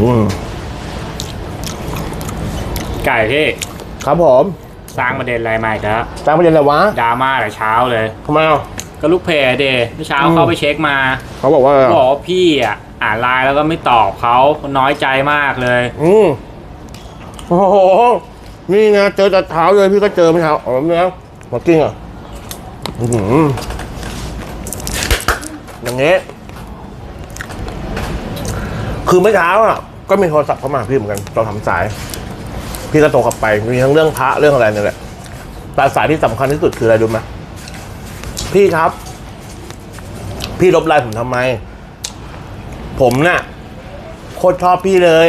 อืมไก่พี่ครับผมสร้างประเด็นอะไรมาอีกแล้วตามประเด็นอะไรวะดราม่าแต่เช้าเลยทำไมอะก็ลูกเพจเดย์เมื่อเช้าอืมเข้าไปเช็คมา เขาบอกว่าบอกว่าพี่อะอ่านไลน์แล้วก็ไม่ตอบเขาน้อยใจมากเลย อืมโอ้โหนี่ไงเจอแต่เท้าเลยพี่ก็เจอไม่เท้าอ๋อไม่เอามากิ้งอะอือหืออย่างเงี้ยคือเมื่อเช้าอะ ก็มีโทรศัพท์เข้ามาพี่เหมือนกันตอนทำสาย พี่ก็โทรกลับไปมีทั้งเรื่องพระเรื่องอะไรนี่แหละแต่สายที่สำคัญที่สุดคืออะไรรู้ไหมพี่ครับ พี่ลบไลน์ผมทำไม ผมน่ะโคตรชอบพี่เลย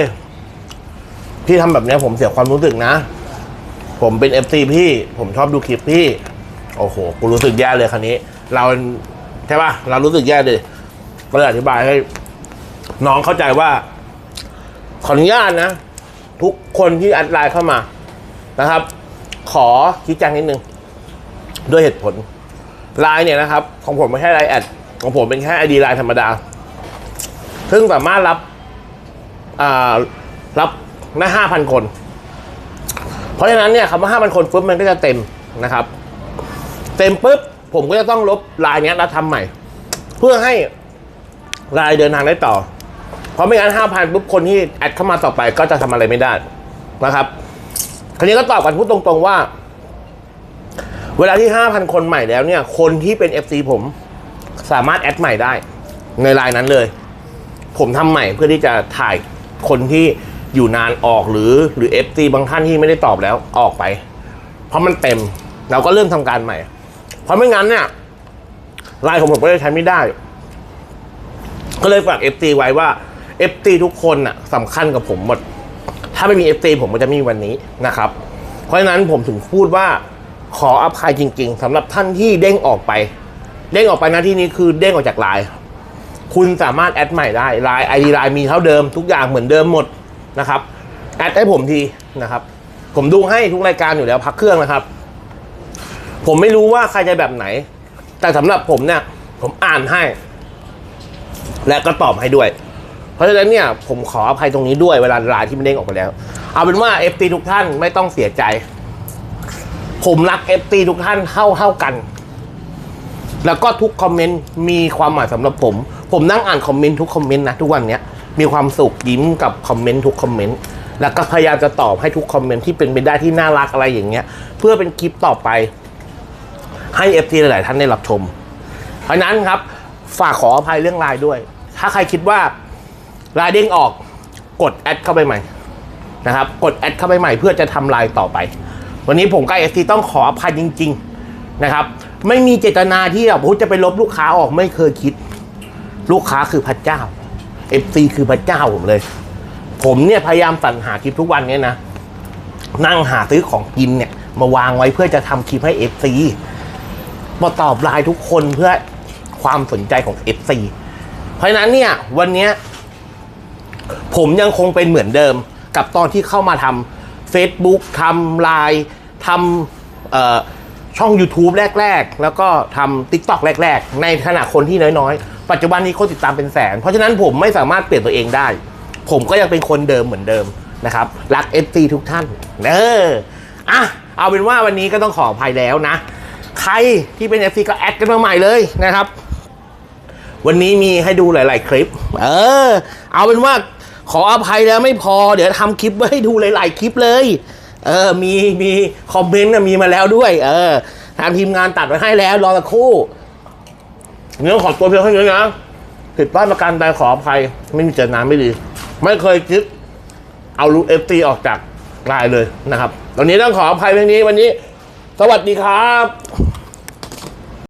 พี่ทำแบบเนี้ยผมเสียความรู้สึกนะ ผมเป็นเอฟซีพี่ ผมชอบดูคลิปพี่ โอ้โห กูรู้สึกแย่เลยคันนี้ เราใช่ปะเรารู้สึกแย่เลยก็เลยอธิบายให้ น้องเข้าใจว่า ขออนุญาตนะ ทุกคนที่อัดไลน์เข้ามานะครับ ขอชี้แจงนิดนึง ด้วยเหตุผลไลน์เนี่ยนะครับ ของผมไม่ใช่ไลน์แอดของผมเป็นแค่ไอดีไลน์ธรรมดา ซึ่งสามารถรับรับได้ห้าพันคน เพราะฉะนั้นเนี่ยคำว่าห้าพันคนปุ๊บมันก็จะเต็มนะครับ เต็มปุ๊บผมก็จะต้องลบลายนี้แล้วทำใหม่ เพื่อให้ลายเดินทางได้ต่อ ราะไม่งั้นห้าพันปุ๊บคนที่แอดเข้ามาต่อไปก็จะทำอะไรไม่ได้นะครับ คราวนี้ก็ตอบกันพูดตรงๆว่า เวลาที่ห้าพันคนใหม่แล้วเนี่ย คนที่เป็น FC ผมสามารถแอดใหม่ได้ ในไลน์นั้นเลย ผมทำใหม่เพื่อที่จะถ่ายคนที่อยู่นานออกหรือหรือ FT บางท่านที่ไม่ได้ตอบแล้วออกไป เพราะมันเต็มเราก็เริ่มทำการใหม่ เพราะไม่งั้นเนี่ยไลน์ของผมก็จะใช้ไม่ได้ ก็เลยฝาก FT ไว้ว่า FT ทุกคนน่ะสำคัญกับผมหมด ถ้าไม่มี FT ผมก็จะไม่มีวันนี้นะครับ เพราะฉะนั้นผมถึงพูดว่าขออภัยจริง ๆสำหรับท่านที่เด้งออกไป เด้งออกไปนะที่นี้คือเด้งออกจากไลน์คุณสามารถแอดใหม่ได้ไลน์ไอดีไลน์มีเท่าเดิมทุกอย่างเหมือนเดิมหมดนะครับแอดให้ผมทีนะครับ ผมดูให้ทุกรายการอยู่แล้วพักเครื่องนะครับ ผมไม่รู้ว่าใครจะแบบไหน แต่สำหรับผมเนี่ย ผมอ่านให้ และก็ตอบให้ด้วย ราะฉะนั้นเนี่ยผมขออภัยตรงนี้ด้วยเวลาไลน์ที่มันเด้งออกไปแล้ว เอาเป็นว่าเอฟตีทุกท่านไม่ต้องเสียใจ ผมรักเอฟตีทุกท่านเท่าเท่ากัน แล้วก็ทุกคอมเมนต์มีความหมายสำหรับผม ผมนั่งอ่านคอมเมนต์ทุกคอมเมนต์นะทุกวันเนี้ยมีความสุขยิ้มกับคอมเมนต์ทุกคอมเมนต์แล้วก็พยายามจะตอบให้ทุกคอมเมนต์ที่เป็นไปได้ที่น่ารักอะไรอย่างเงี้ย เพื่อเป็นคลิปต่อไป ให้เอฟทีหลาย ๆ ท่านได้รับชม เพราะฉะนั้นครับ ฝากขออภัยเรื่องไลน์ด้วย ถ้าใครคิดว่า ไลน์เด้งออกกดแอดเข้าไปใหม่นะครับ กดแอดเข้าไปใหม่เพื่อจะทำไลน์ต่อไป วันนี้ผมกับเอฟทีต้องขออภัยจริง ๆนะครับ ไม่มีเจตนาที่แบบจะไปลบลูกค้าออกไม่เคยคิด ลูกค้าคือพระเจ้า FC คือพระเจ้าผมเลย ผมเนี่ยพยายามสรรหาคลิปทุกวันเนี่ยนะนั่งหาซื้อของกินเนี่ย มาวางไว้เพื่อจะทำคลิปให้ FC มาตอบไลน์ทุกคนเพื่อความสนใจของ FC เพราะนั้นเนี่ยวันนี้ ผมยังคงเป็นเหมือนเดิมกับตอนที่เข้ามาทำ Facebook ทำไลน์ทำช่อง YouTube แรก ๆ แล้วก็ทำ TikTok แรก ๆ ในขณะคนที่น้อยๆ ปัจจุบันนี้คนติดตามเป็นแสน เพราะฉะนั้นผมไม่สามารถเปลี่ยนตัวเองได้ ผมก็ยังเป็นคนเดิมเหมือนเดิมนะครับ รัก FC ทุกท่าน เอออะเอาเป็นว่าวันนี้ก็ต้องขออภัยแล้วนะ ใครที่เป็น FC ก็แอดกันมาใหม่เลยนะครับ วันนี้มีให้ดูหลาย ๆ คลิป เออ เอาเป็นว่า ขออภัยแล้วไม่พอ เดี๋ยวทำคลิปไว้ให้ดูหลาย ๆ คลิปเลย เออ มีมีคอมเมนต์มีมาแล้วด้วย เออทางทีมงานตัดไว้ให้แล้วรอสักครู่เนื้อขอตัวเพียงเท่านี้นะผิดพลาดประการใดขออภัย ไม่มีเจตนาไม่ดี ไม่เคยคิด เอาลูกเอฟตีออกจากกลายเลยนะครับ ตอนนี้ต้องขออภัยเพียงนี้วันนี้ สวัสดีครับ